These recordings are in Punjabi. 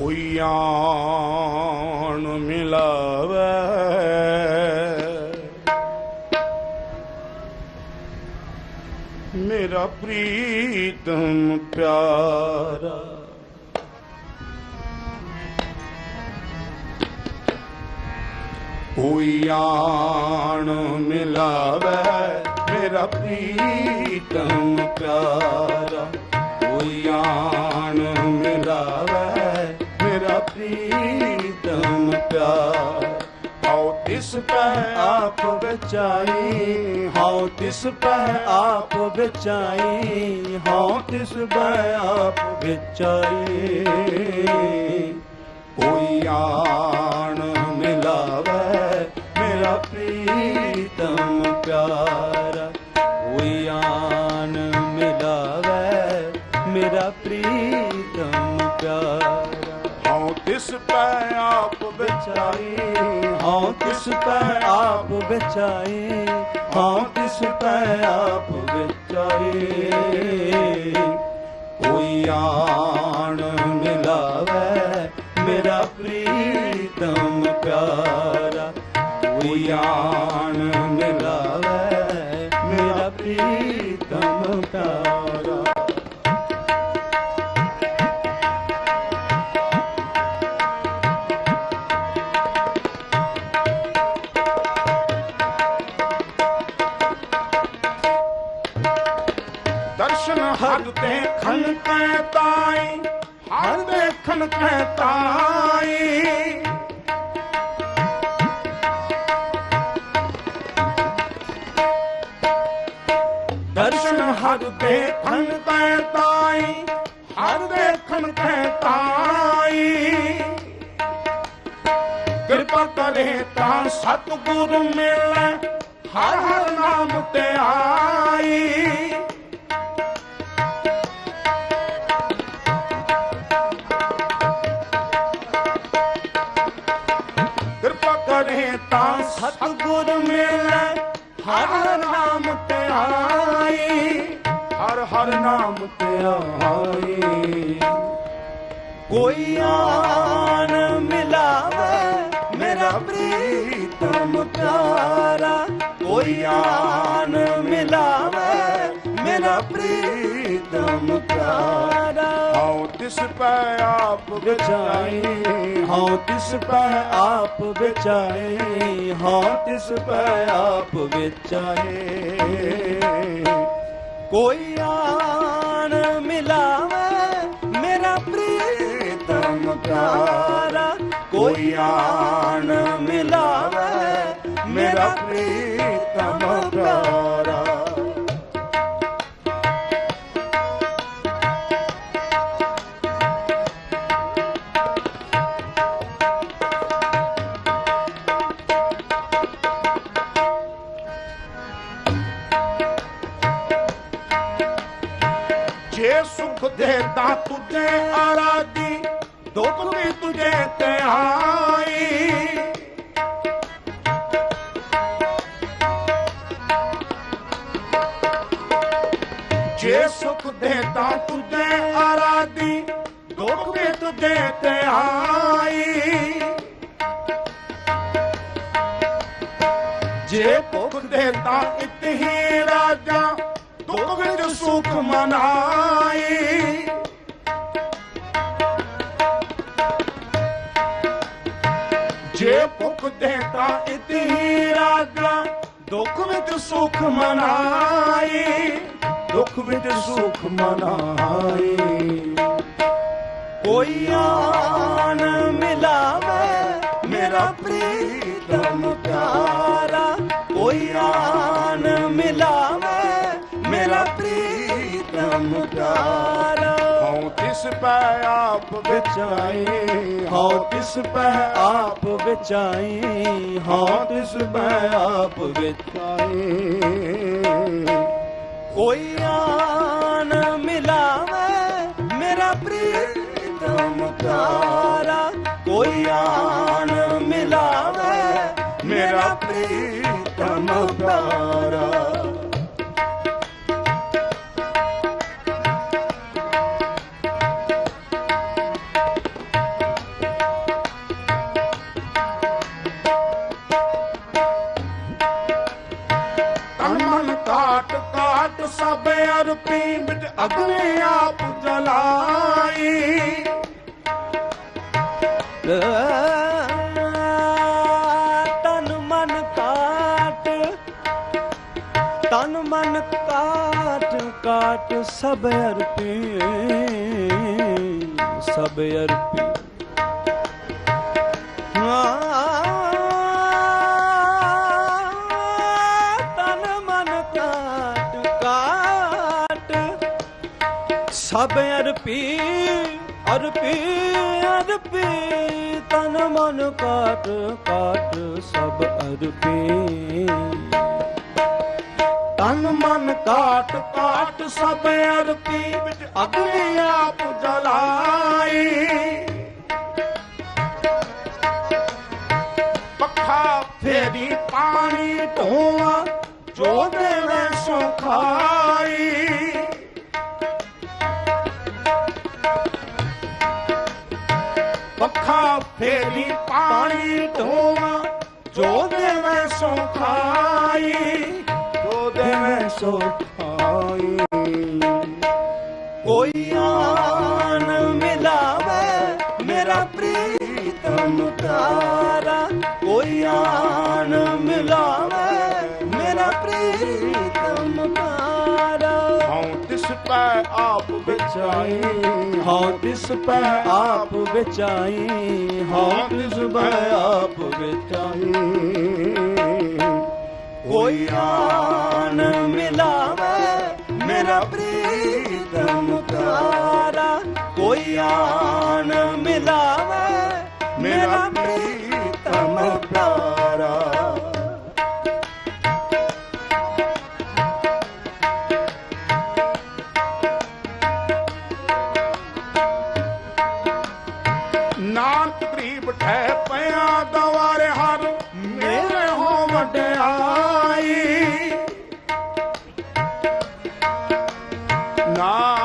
ਕੋਈ ਆਣ ਮਿਲਾਵੇ। ਮੇਰਾ ਪ੍ਰੀਤਮ ਪਿਆਰਾ। ਕੋਈ ਆਣ ਮਿਲਾਵੇ। ਮੇਰਾ ਪ੍ਰੀਤਮ ਪਿਆਰਾ। ਕੋਈ ਪਿਆਰ ਹਉ ਤਿਸ ਪੈ ਆਪ ਬਚਾਈ ਹਉ ਤਿਸ ਪੈ ਆਪ ਬਚਾਈ ਹਉ ਤਿਸ ਪੈ ਆਪ ਬਚਾਈ ਕੋਈ ਆਣ ਮਿਲਾਵੇ ਮੇਰਾ ਪ੍ਰੀਤਮ ਪਿਆਰਾ। ਕੋਈ ਆਣ ਮਿਲਾਵੇ ਮੇਰਾ ਪ੍ਰੀਤਮ ਪਿਆਰਾ। ਹਉ ਤਿਸ ਪੈ ਆਪ ਬਚਾਏ ਹਉ ਤਿਸ ਪੈ ਆਪ ਬਚਾਏ ਹਾਂ ਤਿਸ ਪੈ ਆਪ ਬਚਾਏ ਕੋਈ ਆਣ ਮਿਲਾਵੇ ਮੇਰਾ ਪ੍ਰੀਤਮ ਪਿਆਰਾ ਕੋਈ ਆਣ ਤਾਈ ਦਰਸ਼ਨ ਹਰ ਤੇ ਖਨ ਤਾਈ ਹਰ ਦੇਖਣ ਕੈ ਤਾਈ ਕਿਰਪਾ ਕਰੇ ਤਾਂ ਸਤਿਗੁਰ ਮਿਲੈ ਹਰ ਹਰ ਨਾਮ ਤੇ ਆਈ ਕਿਰਪਾ ਤਾਂ ਸਤਿਗੁਰ ਮਿਲੈ, ਹਰ ਨਾਮ ਤੇ ਹਰ ਹਰ ਨਾਮ ਤੇ ਕੋਈ ਆਨ ਮਿਲਾਵੇ, ਮੇਰਾ ਪ੍ਰੀਤਮ ਪਿਆਰਾ, ਕੋਈ ਆਨ ਮਿਲਾਵੇ ਮੇਰਾ ਪ੍ਰੀਤਮ ਪਿਆਰਾ। ਹਉ ਤਿਸ ਪੈ ਆਪ ਵਿਚਾਈ। ਹਉ ਤਿਸ ਪੈ ਆਪ ਵਿਚਾਈ। ਹਉ ਤਿਸ ਪੈ ਆਪ ਵਿਚਾਏ ਕੋਈ ਆਨ ਮਿਲਾਵੇ ਮੇਰਾ ਪ੍ਰੀਤਮ ਪਿਆਰਾ। ਕੋਈ ਆਨ ਮਿਲਾਵੇ ਮੇਰਾ ਪ੍ਰੀਤਮ ਪਿਆਰਾ। ਜੇ ਸੁਖ ਦੇਤਾ ਤੁਝੇ ਆਰਾਦੀ ਦੁੱਖ ਵੀ ਤੁਝੇ ਤੇ ਆਈ। ਜੇ ਸੁਖ ਦੇਤਾ ਤੁਝੇ ਆਰਾਦੀ ਦੁੱਖ ਵੀ ਤੁਝੇ ਤੇ ਆਈ। ਜੇ ਭੁਖ ਦੇਤਾ ਇਤਹੀ ਰਾਜਾ ਦੁੱਖ ਸੁਖ ਮਨਾਈ ਜੇ ਭੁਖ ਦੇਤਾ ਇਤਹੀ ਰਾਜਾ ਦੁੱਖ ਵਿੱਚ ਸੁਖ ਮਨਾਈ ਦੁੱਖ ਵਿੱਚ ਸੁਖ ਮਨਾਈ ਕੋਈ ਆਨ ਮਿਲਾਵੇ ਮੇਰਾ ਪ੍ਰੀਤਮ ਪਿਆਰਾ। ਕੋਈ ਆਨ ਮਿਲਾਵੇ ਪ੍ਰੀਤਮ ਪਿਆਰਾ। ਹਉ ਤਿਸ ਪੈ ਆਪ ਵਿਚਾਈ। ਹਉ ਤਿਸ ਪੈ ਆਪ ਵਿਚਾਈ। ਹਉ ਤਿਸ ਪੈ ਆਪ ਵਿਚਾਈ। ਕੋਈ ਆਨ ਮਿਲਾਵੇ ਮੇਰਾ ਪ੍ਰੀਤਮ ਪਿਆਰਾ। ਕੋਈ ਆਨ ਮਿਲਾਵੇ ਮੇਰਾ ਪ੍ਰੀਤਮ ਪਿਆਰਾ। ਅਗਨੇ ਆਪ ਜਲਾਈ। ਤਨ ਮਨ ਕਾਟ ਤਨ ਮਨ ਕਾਟ ਕਾਟ ਸਭ ਅਰਪੀ ਸਭ ਅਰਪੀ। ਸਭ ਅਰਪੀ ਅਰਪੀ ਅਰਪੀ, ਤਨ ਮਨ ਕਾਟ ਕਾਟ ਸਭ ਅਰਪੀ। ਤਨ ਮਨ ਕਾਟ ਕਾਟ ਸਭ ਅਰਪੀ ਵਿੱਚ ਅਗਨੇ ਆਪ ਜਲਾਈ। ਪੱਖਾ ਫੇਰੀ ਪਾਣੀ ਢੋਆ, ਜੋ ਦੇਵੇ ਸੋ ਖਾਈ ਫੇਰੀ ਪਾਣੀ ਢੋਆ ਜੋ ਦੇਵੇ ਸੋ ਖਾਈ ਜੋ ਦੇਵੇ ਸੋ ਖਾਈ ਕੋਈ ਆਨ ਮਿਲਾਵੇ, ਮੇਰਾ ਪ੍ਰੀਤਮ ਤਾਰਾ। ਕੋਈ ਆਨ ਵਿਚਾਈ ਹਾਂ ਤਿਸ ਪੈ ਆਪ ਵਿਚਾਈ ਹਾਂ ਤਿਸ ਪੈ ਆਪ ਵਿਚਾਈ ਕੋਈ ਆਨ ਮਿਲਾਵੇ ਮੇਰਾ ਪ੍ਰੀਤਮ ਨਾਨਕ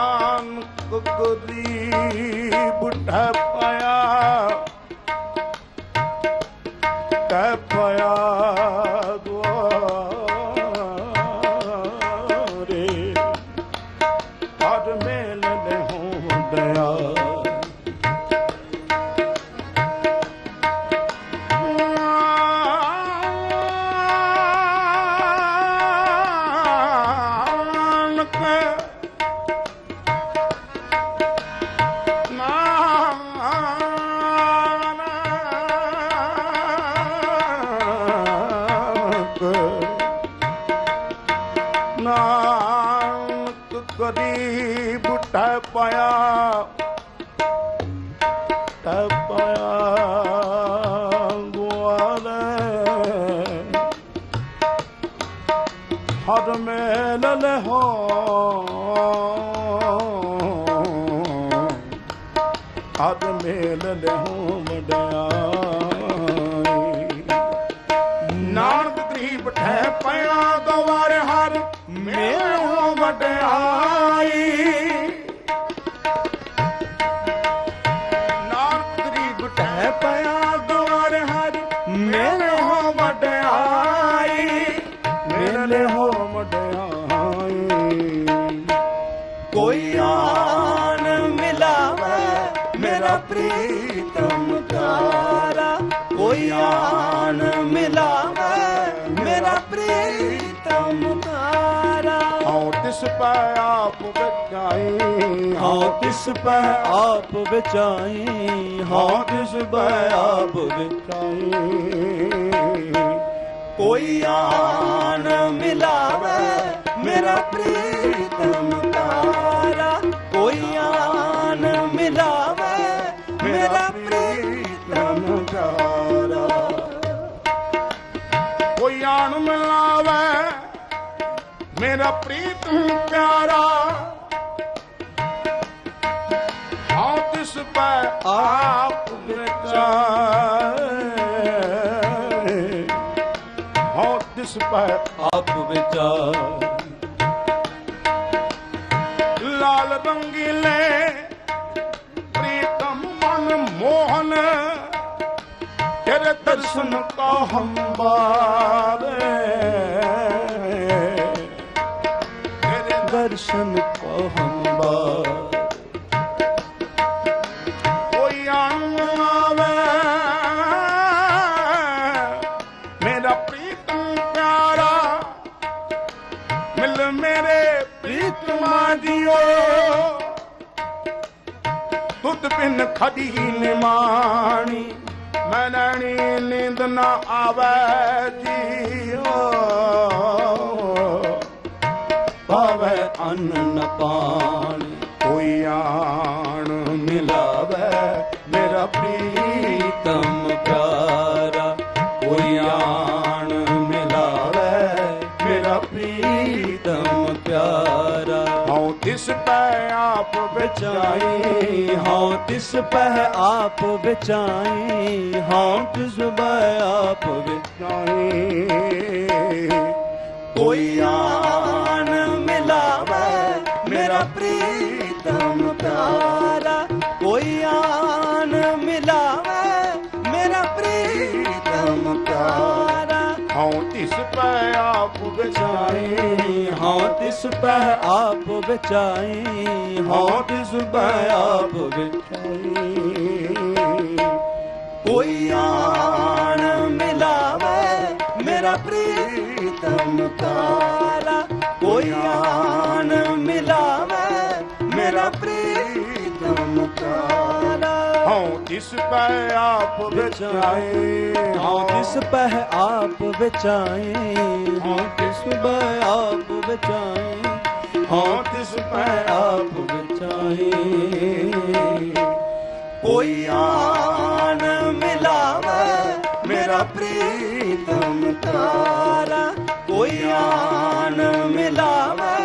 ਹਰ ਮੇਲ ਲਹੋ ਹਰ ਮੇਲ ਲਹੋ ਵਡਿਆਈ ਨਾਨਕ ਗਰੀਬ ਠਹਿ ਪਿਆ ਦਵਾਰ ਹਰ ਮੇਲ ਹੋ ਵਡਿਆਈ। ਨਾਨਕ ਗਰੀਬ ਠਹਿ ਪਿਆ ਦਵਾਰ ਹਰ ਮੇਲ ਆਪ ਬਚਾਈ ਹਾਂ ਤਿਸ ਪੈ ਆਪ ਵਿਚਾਈ ਹਾਂ ਤਿਸ ਪੈ ਆਪ ਵਿਚਾਈ ਕੋਈ ਆਨ ਮਿਲਾਵੇ ਮੇਰਾ ਪ੍ਰੀਤਮ ਤਾਰਾ। ਕੋਈ ਆਨ ਮਿਲਾਵੇ ਮੇਰਾ ਪ੍ਰੀਤਮ ਤਾਰਾ। ਕੋਈ ਆਣ ਮਿਲਾਵੇ ਮੇਰਾ ਪ੍ਰੀਤਮ ਪਿਆਰਾ। ਹਾਂ ਤਿਸ ਪੈ ਆਪ ਵਿਚਾਰੇ ਹਾਂ ਤਿਸ ਪੈ ਆਪ ਵਿਚਾਰ ਲਾਲ ਰੰਗੀਲੇ ਪ੍ਰੀਤਮ ਮਨ ਮੋਹਨ, ਤੇਰੇ ਦਰਸ਼ਨ ਕਾ ਹੰਬਾਰੇ। ਦਰਸ਼ਨ ਕੋ ਬਾਰ ਕੋਈ ਆਣੂ ਆਵੇ, ਮੇਰਾ ਪ੍ਰੀਤਮ ਪਿਆਰਾ, ਮਿਲ ਮੇਰੇ ਪ੍ਰੀਤਮਾ ਜੀਓ। ਤੁਧ ਬਿਨ ਖੜੀ ਨਿਮਾਣੀ ਮੈਂ ਨੀਂਦ ਨਾ ਆਵੇ ਜੀਓ। ਪਾਵੇ ਅੰਨ ਨ ਪਾਣੀ ਕੋਈ ਆਣ ਮਿਲਾਵੇ ਮੇਰਾ ਪ੍ਰੀਤਮ ਪਿਆਰਾ। ਕੋਈ ਆਣ ਮਿਲਾਵੇ ਮੇਰਾ ਪ੍ਰੀਤਮ ਪਿਆਰਾ। ਹਉ ਤਿਸ ਪੈ ਆਪ ਵਿਚਾਈ, ਹਉ ਤਿਸ ਪਹਿ ਆਪ ਵਿਚਾਈ, ਹਉ ਤਿਸ ਬੈ ਆਪ ਵਿਚਾਈ। ਕੋਈ ਆਣ ਤਿਸ ਪਹਿ ਆਪ ਵਿਚਾਈ ਹਾਂ ਤਿਸ ਪਹਿ ਆਪ ਵਿਚਾਈ। ਕੋਈ ਆਣ ਮਿਲਾਵੇ ਮੇਰਾ ਪ੍ਰੀਤਮ ਤਾਰਾ। ਕੋਈ ਆਣ ਤਿਸ ਪੈ ਆਪ ਵਿਚਾਈ ਹਾਂ ਤਿਸ ਪਹਿ ਆਪ ਵਿਚਾਈ ਹਾਂ ਤਿਸ ਪਹਿ ਆਪ ਵਿਚਾਈ ਹਾਂ ਤਿਸ ਪਹਿ ਆਪ ਵਿਚਾਈ ਕੋਈ ਆਣ ਮਿਲਾਵੇ ਮੇਰਾ ਪ੍ਰੀਤਮ ਤਾਰਾ ਕੋਈ ਆਣ ਮਿਲਾਵੇ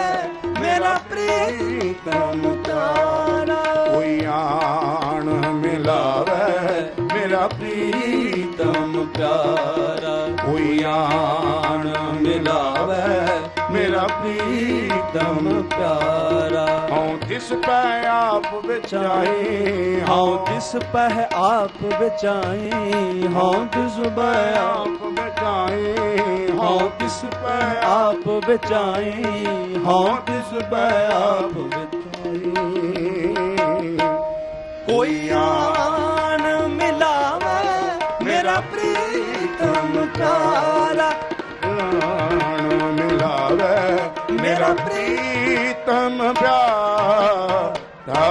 ਮੇਰਾ ਪ੍ਰੀਤਮ ਤਾਰਾ ਕੋਈ ਆਣ ਮਿਲਾਵੇ ਮੇਰਾ ਪ੍ਰੀਤਮ ਪਿਆਰਾ। ਕੋਈ ਆਣ ਮਿਲਾਵੇ, ਮੇਰਾ ਪ੍ਰੀਤਮ ਪਿਆਰਾ। ਹਉ ਤਿਸ ਪੈ ਆਪ ਵਿਚਾਈ ਹਉ ਤਿਸ ਪਹਿ ਆਪ ਵਿਚਾਈ ਹਉ ਤਿਸ ਬੈ ਆਪ ਆਪ ਵਿਚਾਈ ਹਉ ਤਿਸ ਪਹਿ ਆਪ ਵਿਚਾਈ ਹਉ ਤਿਸ ਬੈ ਆਪ ਵਿਚਾਈ ਕੋਈ ਆਣ ਮਿਲਾਵੇ ਮੇਰਾ ਪ੍ਰੀਤਮ ਪਿਆਰਾ ਆਣ ਮਿਲਾਵੇ ਮੇਰਾ ਪ੍ਰੀਤਮ ਪਿਆਰਾ।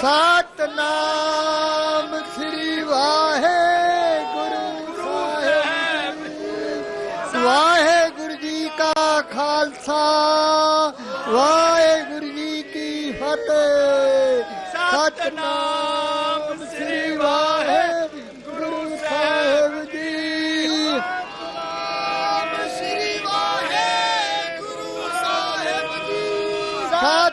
ਸਤਨਾਮ ਸ੍ਰੀ ਵਾਹਿਗੁਰੂ ਸਾਹਿਬ। ਵਾਹਿਗੁਰੂ ਜੀ ਕਾ ਖਾਲਸਾ ਵਾਹਿਗੁਰੂ ਜੀ ਕੀ ਫਤਿਹ।